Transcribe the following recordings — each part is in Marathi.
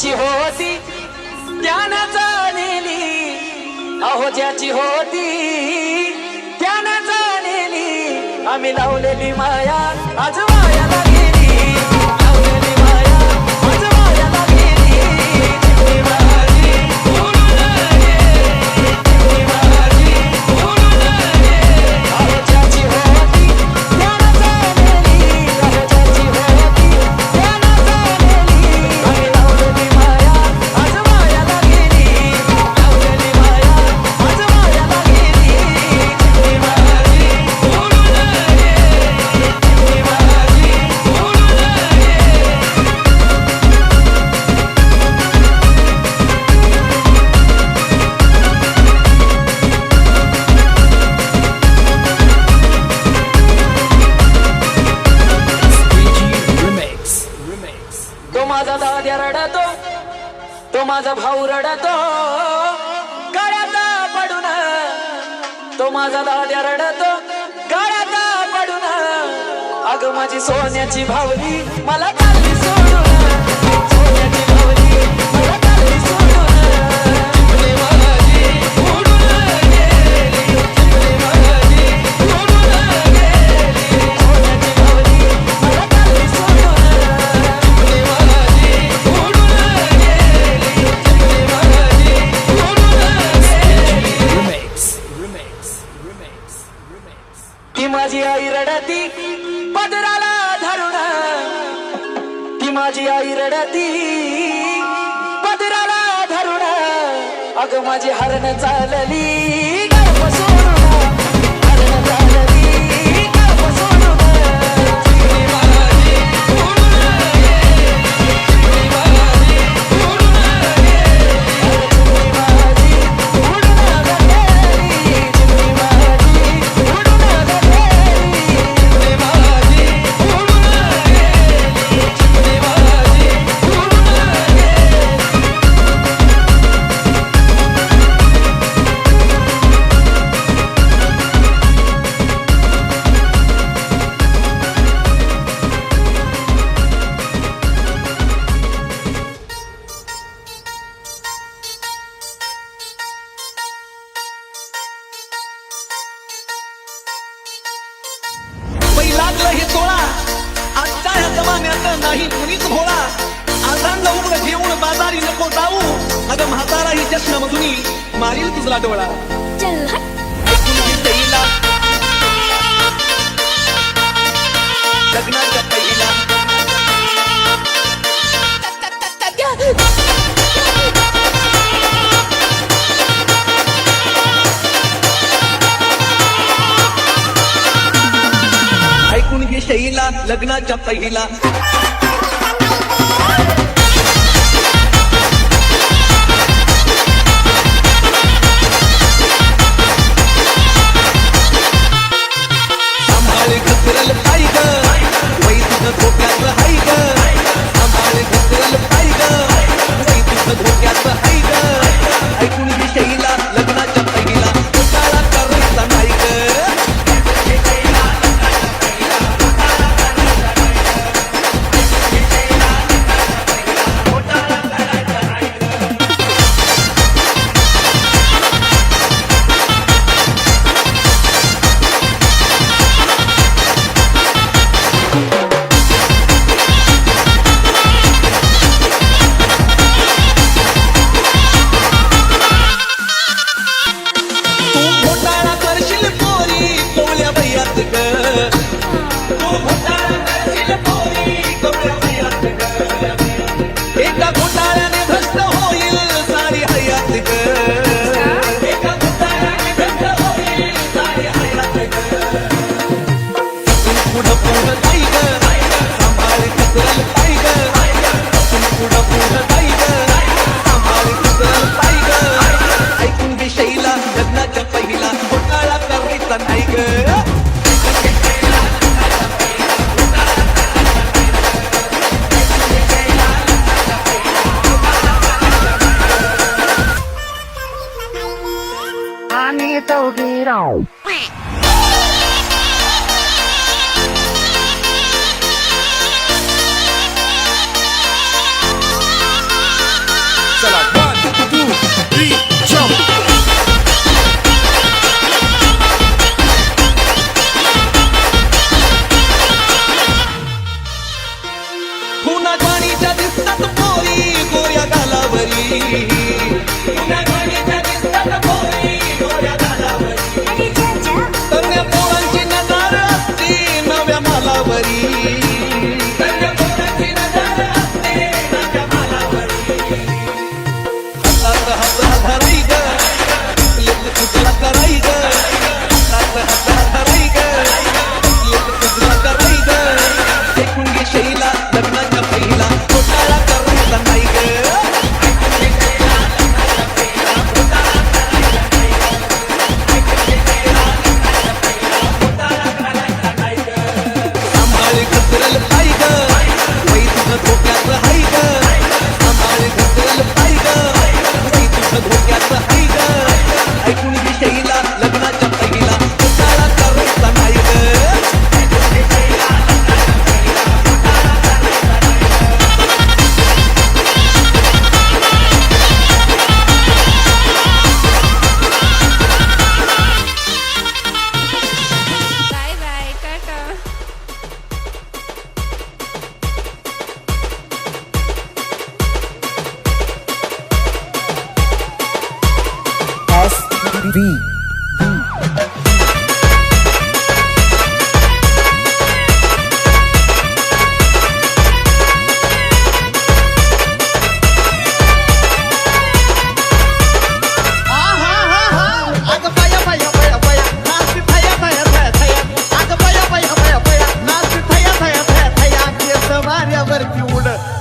ज्याची होती त्यानं जाणेली अहो ज्याची होती त्यानं जाणेली आम्ही लावलेली माया अजून माझा भाऊ रडतो गळ्याचा पडून. तो माझा दाद्या रडतो गळ्याचा पडून. अग माझी सोन्याची भावली मला काढली सोडून. माझी आई रडती पदराला धरून. ती माझी आई रडती पदराला धरून. अग माझी हरण चालली माझ्या श्रमधून मारील तुझला डोळा. ऐकून घे शैला लग्नाच्या पहिला वी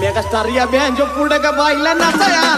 मेगास्टार बहन जो पुढं का बाइला ना नसाया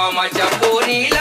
mama chapori la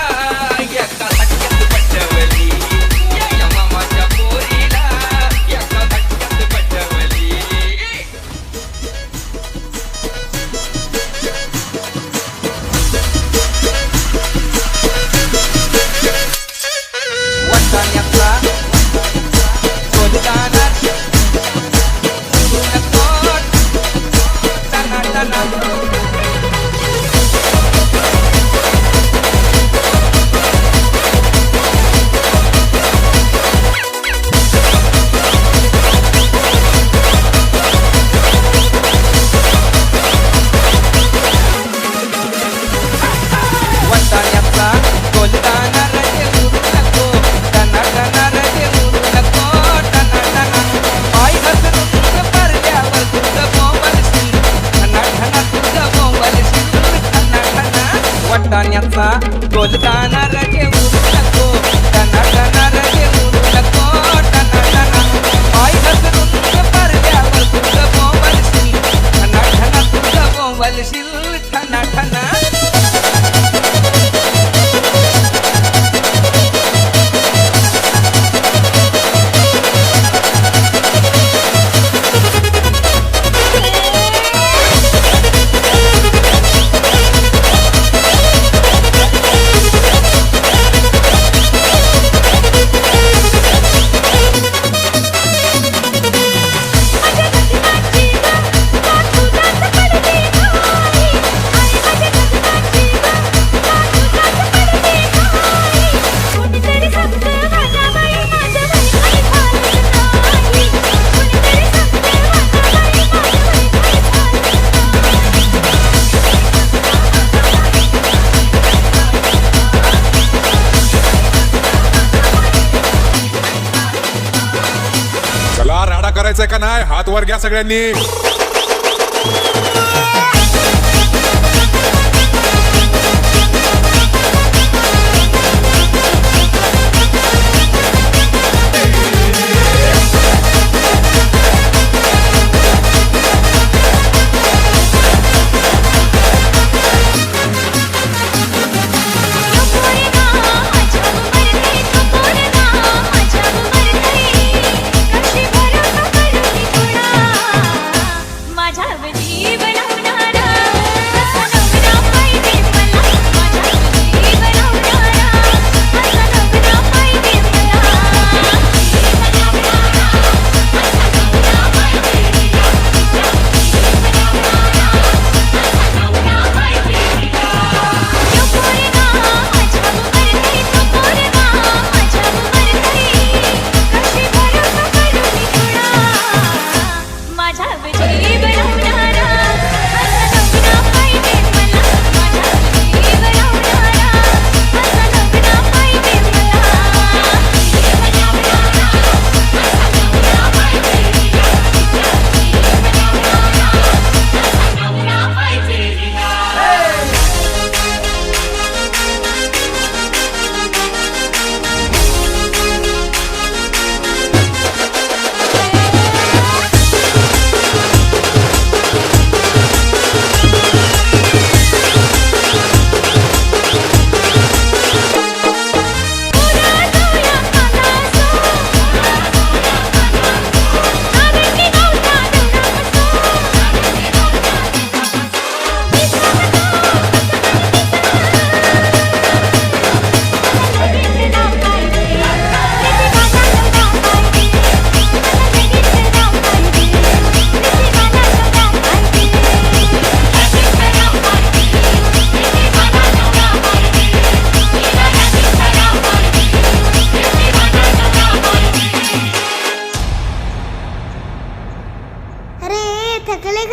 सगळ्यांनी.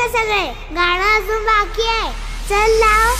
सगळे. गाणं अजून बाकी आहे. चल लाव.